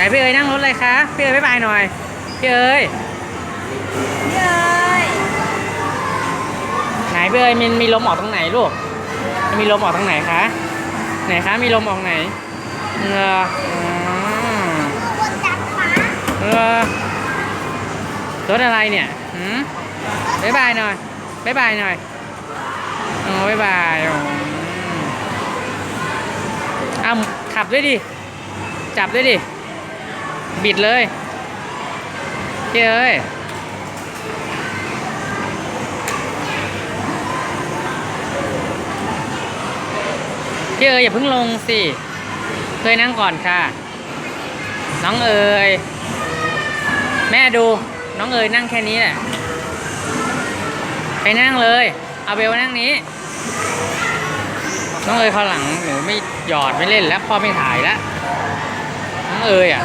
ไหนพี่เอ๋ยนั่งรถเลยคะพี่เอ๋ยบ๊ายบายหน่อยพี่เอ๋ยเย้ยไหนพี่เอ๋ยมีมีลมออกตรงไหนลูกมีลมออกตรงไหนคะไหนคะมีลมออกไหนเอออืมกดจับขาเออรถอะไรเนี่ยหืมบ๊ายบายหน่อยบ๊ายบายหน่อยโอ้บ๊ายบายอืมอ้าวขับด้วยดิ จับด้วยดิ บิดเลยพี่เอ้ยพี่เอ๋ยอย่าเพิ่งลงสิ เคยนั่งก่อนค่ะ น้องเอ๋ยแม่ดู น้องเอ๋ยนั่งแค่นี้แหละไปนั่งเลย เอาเบลนั่งนี้ น้องเอ๋ยเขาหลังหนูไม่หยอดไม่เล่นแล้วพ่อไม่ถ่ายแล้วน้องเอ๋ยอะ